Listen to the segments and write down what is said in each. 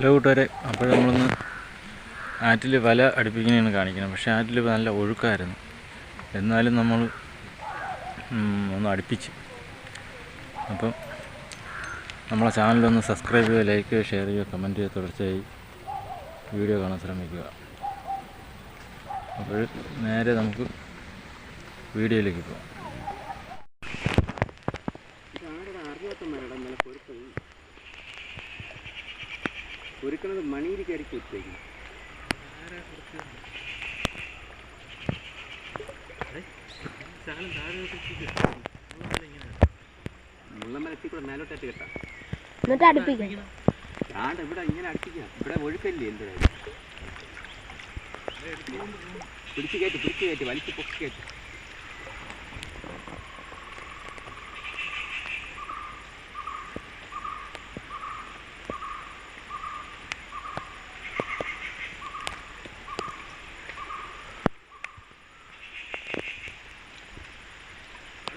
Hello കൂട്ടുകാരെ അപ്പോൾ നമ്മളൊന്ന് ആറ്റിൽ വല അടുപ്പിക്കുന്നതാണ് കാണിക്കുന്നത് പക്ഷേ ആറ്റിൽ നല്ല ഒഴുക്കായിരുന്നു. എന്നാലും നമ്മൾ ഒന്ന് അടുപ്പിച്ച്. അപ്പം നമ്മളെ ചാനലൊന്ന് സബ്സ്ക്രൈബ് ചെയ്യുക ലൈക്ക് ചെയ്യുക ഷെയർ ചെയ്യുക കമന്റ് ചെയ്യുക തുടർച്ചയായി വീഡിയോ കാണാൻ ശ്രമിക്കുക. അപ്പോൾ നേരെ നമുക്ക് വീഡിയോയിലേക്ക് പോകാം. ഒരുക്കണത് മണിയിൽ കയറി കുത്തേക്കും മുള്ളമരത്തിൽ കൂടെ മേലോട്ടേറ്റ് കെട്ടാം. എന്നിട്ട് അടുപ്പിക്കാം. ആണ്ട് ഇവിടെ ഇങ്ങനെ അടുപ്പിക്കാം. ഇവിടെ ഒഴുക്കല്ലേ എന്തായാലും പിടിച്ചു കയറ്റി പിടിച്ചു കയറ്റി വലിച്ചു പൊക്കി കയറ്റി.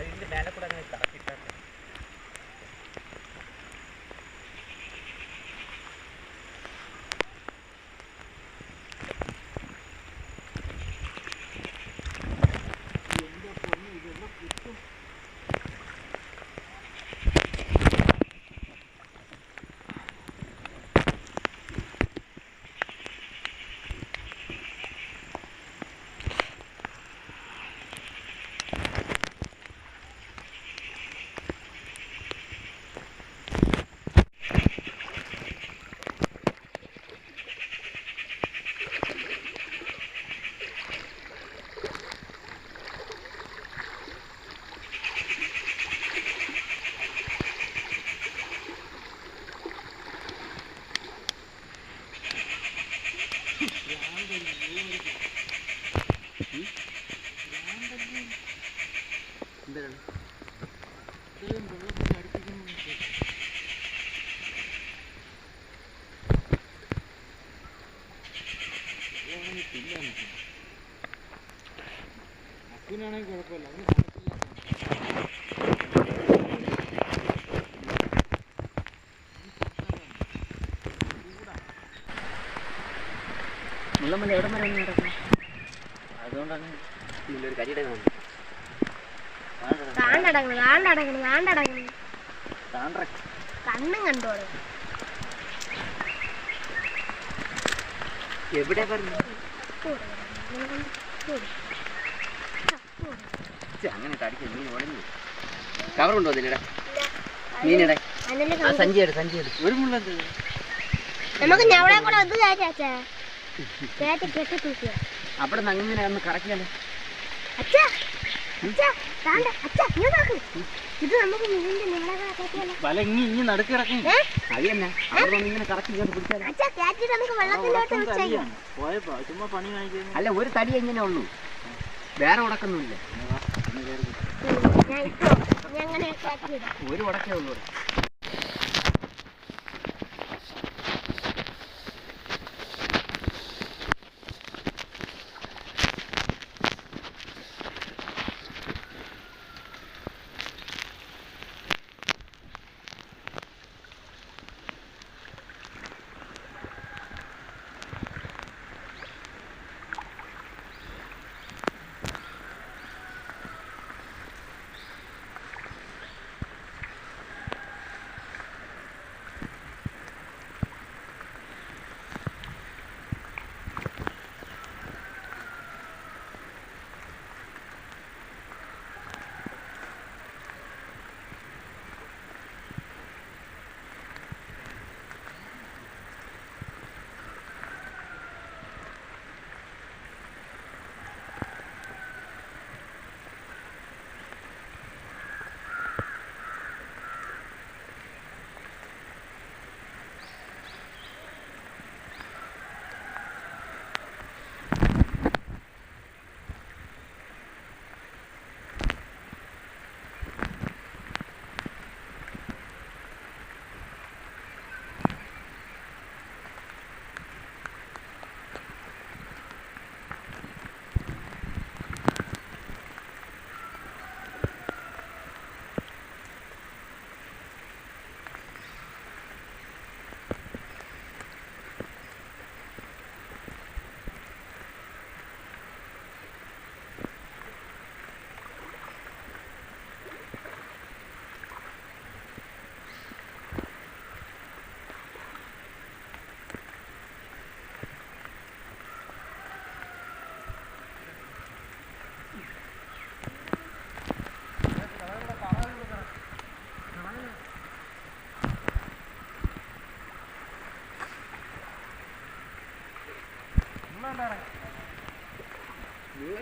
ഇതിന്റെ മേലെ കൂടെ അങ്ങനെ കറക്കിട്ടാ എന്താണ് മുള്ളമല്ല എവിടെ വരെ നടക്കണം അതുകൊണ്ടാണ് ഇതിലൊരു കരിയുടെ വന്നു കണ്ണും കണ്ടോളെ എവിടെ പറഞ്ഞു? അങ്ങനെ തടിച്ച് മീൻ ഉടഞ്ഞു കവർ ഉണ്ടോ അതിലിടെ മീനിടെ സഞ്ചി എടു സഞ്ചി എടു. ഒരു മുള്ളത് നമുക്ക് ഞവളെ കൂടെ കെട്ടി തൂക്കുക അവിടെ നിന്ന് അങ്ങനെ ഒന്ന് കറക്കിയാലോ? വല ഇങ്ങി ഇങ്ങി അത് തന്നെ. അവിടെ ഇങ്ങനെ കറക്കി ഇങ്ങോട്ട് പിടിച്ചാലോ? അച്ഛാ കയറ്റിട്ട് നമുക്ക് പോയപ്പോ ചുമ്മാ പണി കാണിക്കുന്നു അല്ല ഒരു തടി എങ്ങനെ ഉള്ളൂ? വേറെ ഉടക്കൊന്നുമില്ല. ഞാൻ ഇട്ടോ ഞാൻ അങ്ങനെ കയറ്റിയിടാം ഒരു ഉടക്കേ ഉള്ളൂ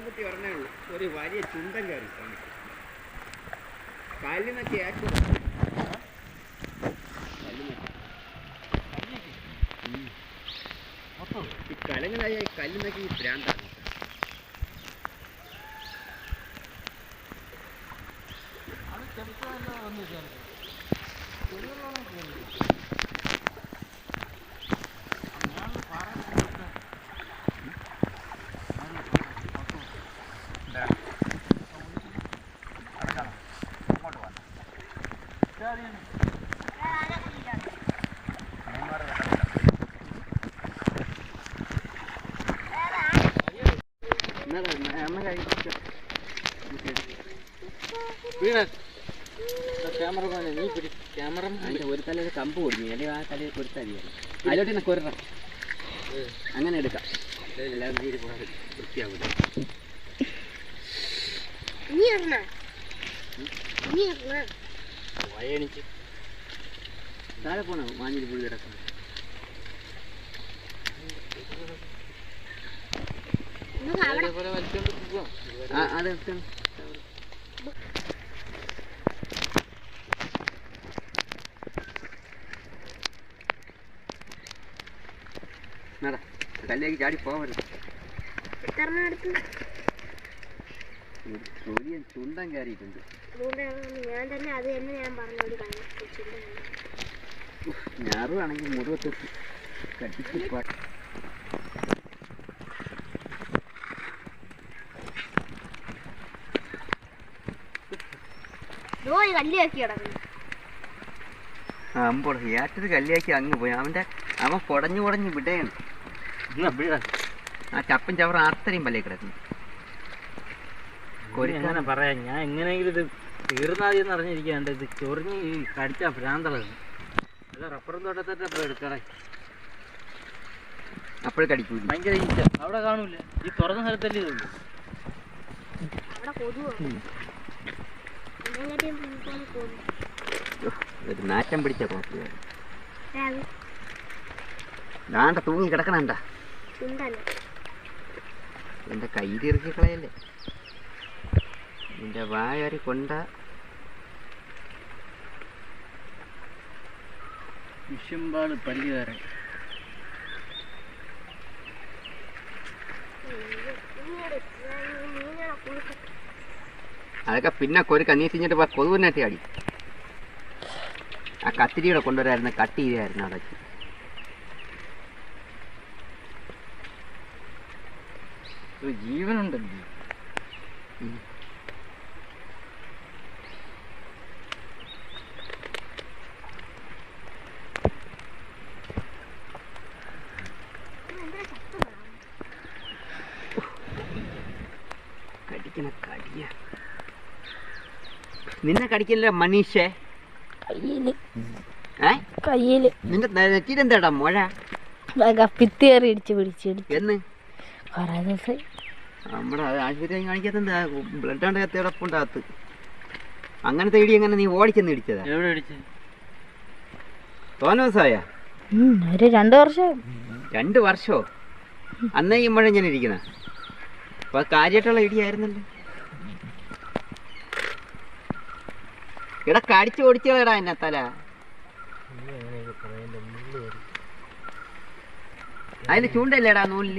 കുത്തി പറഞ്ഞേ ഉള്ളൂ. ഒരു വലിയ ചുണ്ടൻ കയറി കല്ലിനൊക്കെ ഏറ്റവും ഈ കലങ്ങളായ ഈ കല്ലിനൊക്കെ ഈ ഭ്രാന്താണ്. ക്യാമറമാനെ നീ പിടി ക്യാമറ അതിന്റെ ഒരു തലയിൽ കമ്പ് അല്ലെങ്കിൽ ആ തലയിൽ കൊടുത്താൽ മതി അതിലോട്ട് തന്നെ കൊരണം അങ്ങനെ എടുക്കാം. വൃത്തിയാവില്ല വയണിച്ച്. താഴെ പോണോ? മാഞ്ഞിൽ പുള്ളി കിടക്കണം ആ അത് എടുക്കണം. നട കല്ലേക്ക് ചാടി എത്ര ഒരു ചുണ്ടൻ കയറിയിട്ടുണ്ട്. ഞാൻ തന്നെ അത് തന്നെ ഞാൻ പറഞ്ഞ ഒരു കാര്യം ഞാറുവാണെങ്കിൽ മുറിവത്തെത്തി കട്ടിച്ച് പാ ജോലി കല്ലിയാക്കി ഏറ്റത് അങ്ങ് പോയി. അവന്റെ അവൻ കുടഞ്ഞു കുടഞ്ഞ് വിടയാണ്. ആ ചപ്പും ചവറ അത്രയും പല്ലേ കിടക്കുന്നു. എങ്ങനെ പറയാ? ഞാൻ എങ്ങനെയെങ്കിലും ഇത് തീർന്നാതിയെന്ന് അറിഞ്ഞിരിക്കാണ്ട് ഇത് ചൊറിഞ്ഞ് ഈ കടിച്ച ഭ്രാന്തളാണ് അല്ല റബ്ബറും തോട്ടത്തിട്ട് അപ്പോൾ എടുക്കണേ. അപ്പോഴേ കടിക്കൂ ഭയങ്കര ഈച്ച. അവിടെ കാണൂല. ഈ തുറന്ന സ്ഥലത്തല്ലേ ഇതുള്ളൂ. ഒരു നാറ്റം പിടിച്ച കോപ്പി. രാവിലെ ദാണ്ട തൂങ്ങി കിടക്കണണ്ട ചുണ്ടല്ല കൈ തീർക്കിക്കളയല്ലേ കളയല്ലേ? നിന്റെ വായൊരു കൊണ്ട. വിഷമ്പാട് പല്ലുകാരൻ. അതൊക്കെ പിന്നെ കൊരു കണ്ണീ തിഞ്ഞിട്ട് കൊതുവിനാട്ടി അടി. ആ കത്തിരിയുടെ കൊണ്ടുവരായിരുന്നു കട്ട് ചെയ്തായിരുന്നു അതൊക്കെ. ഒരു ജീവനുണ്ടല്ലോ? കടിക്കണ കടിയ. നിന്നെ കടിക്കില്ല മനീഷേ? കയ്യിൽ. ഏ? കയ്യിൽ. നിന്റെ നെറ്റിയിലെന്താടാ മുഴ? ഭിത്തി കയറി ഇടിച്ച് പിടിച്ചിടിച്ച് എന്ന്? കുറേ ദിവസം നമ്മുടെ ആശുപത്രി കാണിക്കാത്ത ബ്ലഡ് അങ്ങനത്തെ ഇടി എങ്ങനെ നീ ഓടിച്ചെന്ന് ഇടിച്ചതാ? എവിടെ ദിവസമായ ഒരു രണ്ട് വർഷം. രണ്ട് വർഷോ? അന്നേ ഈ മഴ ഞാൻ ഇരിക്കുന്ന അപ്പൊ കാര്യമായിട്ടുള്ള ഇടിയായിരുന്നല്ലോ എടാ കടിച്ചു ഓടിച്ചാ എന്നെ തല. അതിന് ചൂണ്ടല്ലേടാ നൂലിൽ?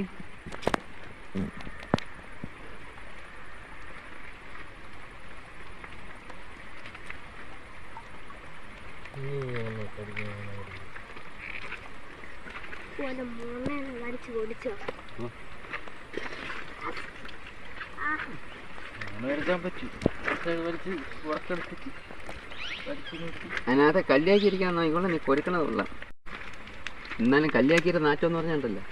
അതിനകത്ത് കല്യാക്കി ഇരിക്കാൻ ഇവളെ നീ കൊരുക്കണതുള്ള എന്നാലും കല്യാക്കിയുടെ നാറ്റം എന്ന് പറഞ്ഞിട്ടുണ്ടല്ലോ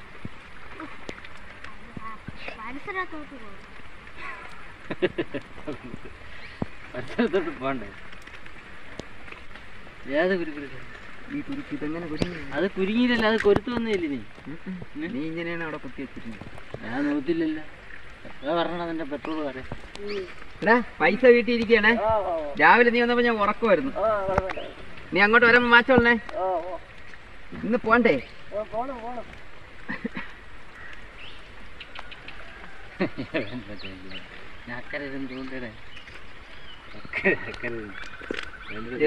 പരിസരത്തോട്ട് പോകും പരിസരത്തോട്ട് പോകണ്ടേ? ഏത് കുരുക്കുരുക്ക ഈ കുരുക്ക് ഇതെങ്ങനെ കുരുങ്ങി? അത് കുരുങ്ങിയില്ലല്ലോ അത് കൊരുത്തു വന്നില്ലേ നീ? നീ ഇങ്ങനെയാണ് അവിടെ കുത്തി വെച്ചിരുന്നത്. ഞാൻ നോക്കില്ലല്ലോ. പറഞ്ഞതിന്റെ പെട്രോൾ പറയാ പൈസ വീട്ടിൽ ഇരിക്കണേ രാവിലെ നീ വന്നപ്പോ ഞാൻ ഉറക്കുമായിരുന്നു. നീ അങ്ങോട്ട് വരുമ്പോ മാച്ചോളണേ. ഇന്ന് പോണ്ടേ? അക്കരെ ഇരുന്ന് ചൂണ്ടയുടെ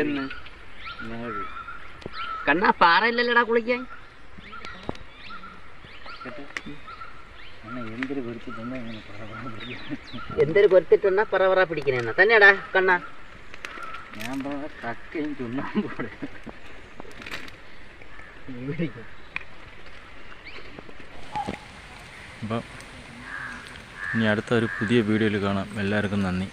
എന്ന് കണ്ണാ പാറയില്ലല്ലടാ കുളിക്കാൻ? എന്തൊരു കൊരുത്തിട്ടുണ്ടാ പറ പറ പിടിക്കണേന്നാ? തന്നെയാടാ കണ്ണാ. ഞാൻ കക്കയും കക്കയും ചുണ്ണാമ്പൂടെ അപ്പം ഇനി അടുത്ത ഒരു പുതിയ വീഡിയോയിൽ കാണാം. എല്ലാവർക്കും നന്ദി.